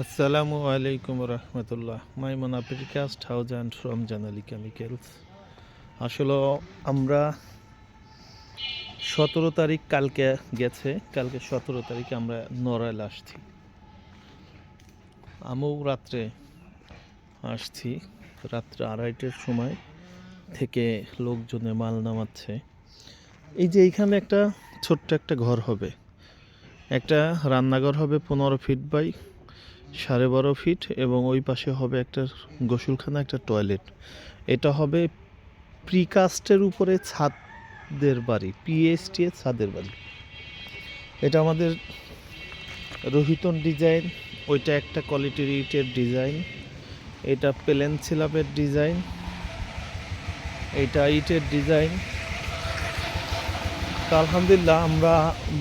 আসসালামু আলাইকুম রহমতুল্লাহ। মাইমন আপ্রিকাস্ট হাউস অ্যান্ড ফ্রম জানালি কেমিক্যালস আসলে আমরা সতেরো তারিখ কালকে গেছে, কালকে সতেরো তারিখে আমরা নড়াইল আসছি। আমিও রাত্রে আসছি, রাত্রে আড়াইটের সময় থেকে লোকজনে মাল নামাচ্ছে। এই যে এইখানে একটা ছোট্ট একটা ঘর হবে। একটা রান্নাঘর হবে পনেরো ফিট বাই সাড়ে বারো ফিট এবং ওই পাশে হবে একটা গোসলখানা, একটা টয়লেট এটা হবে প্রিকাস্টের উপরে ছাদের বাড়ি পিএসটি এর ছাদের বাড়ি। এটা আমাদের রোহিতন ডিজাইন ওইটা একটা কোয়ালিটির ইটের ডিজাইন এটা প্লেন সিলাপের ডিজাইন এটা ইটের ডিজাইন তো আলহামদুলিল্লাহ আমরা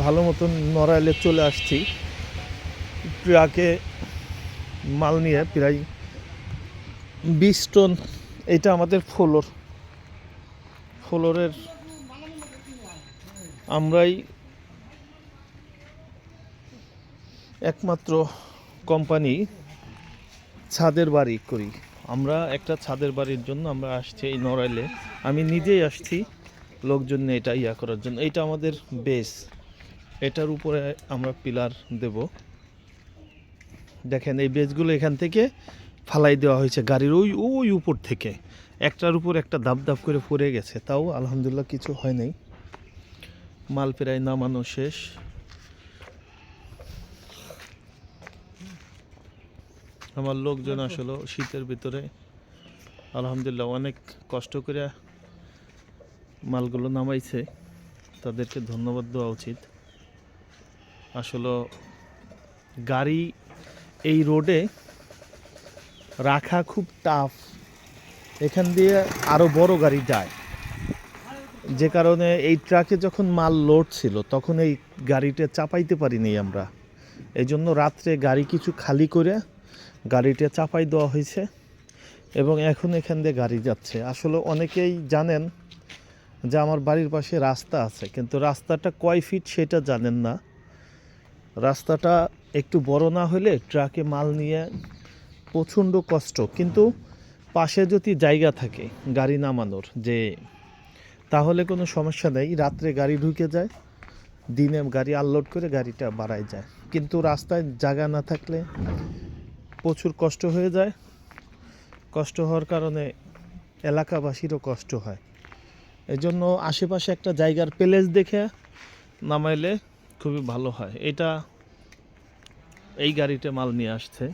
ভালো মতন নড়াইলে চলে আসছি। ট্রাকে মাল নিয়ে প্রায় বিশ টন এটা আমাদের ফ্লোর। ফ্লোরের আমরাই একমাত্র কোম্পানি ছাদের বাড়ি করি। আমরা একটা ছাদের বাড়ির জন্য আমরা আসছি এই নড়াইলে। আমি নিজেই আসছি লোকজন এটা ইয়া করার জন্য। এটা আমাদের বেস এটার উপরে আমরা পিলার দেব। দেখেন, এই বেজগুলো এখান থেকে ফালাই দেওয়া হয়েছে গাড়ির ওই ওই উপর থেকে। একটার উপর একটা দাব দাব করে পড়ে গেছে, তাও আলহামদুলিল্লাহ কিছু হয় নাই। মাল প্রায় নামানো শেষ। আমার লোকজন আসলে শীতের ভিতরে। আলহামদুলিল্লাহ অনেক কষ্ট করে মালগুলো নামাইছে। তাদেরকে ধন্যবাদ দেওয়া উচিত। আসলে গাড়ি এই রোডে রাখা খুব টাফ এখান দিয়ে আরও বড় গাড়ি যায়। যে কারণে এই ট্রাকে যখন মাল লোড ছিল, তখন এই গাড়িটা চাপাইতে পারিনি আমরা। এই জন্য রাত্রে গাড়ি কিছু খালি করে গাড়িটা চাপাই দেওয়া হয়েছে এবং এখন এখান দিয়ে গাড়ি যাচ্ছে। আসলে অনেকেই জানেন যে আমার বাড়ির পাশে রাস্তা আছে, কিন্তু রাস্তাটা কয় ফিট সেটা জানেন না। রাস্তাটা একটু বড় না হলে ট্রাকে মাল নিয়ে প্রচণ্ড কষ্ট। কিন্তু পাশে যদি জায়গা থাকে গাড়ি নামানোর যে, তাহলে কোনো সমস্যা নেই। রাত্রে গাড়ি ঢুকে যায়, দিনে গাড়ি আনলোড করে গাড়িটা বাড়ায় যায়। কিন্তু রাস্তায় জায়গা না থাকলে প্রচুর কষ্ট হয়ে যায়। কষ্ট হওয়ার কারণে এলাকাবাসীরও কষ্ট হয়। এজন্য আশেপাশে একটা জায়গার প্লেস দেখে নামাইলে খুবই ভালো হয়। এটা এই গাড়িতে মাল নিয়ে আসছে।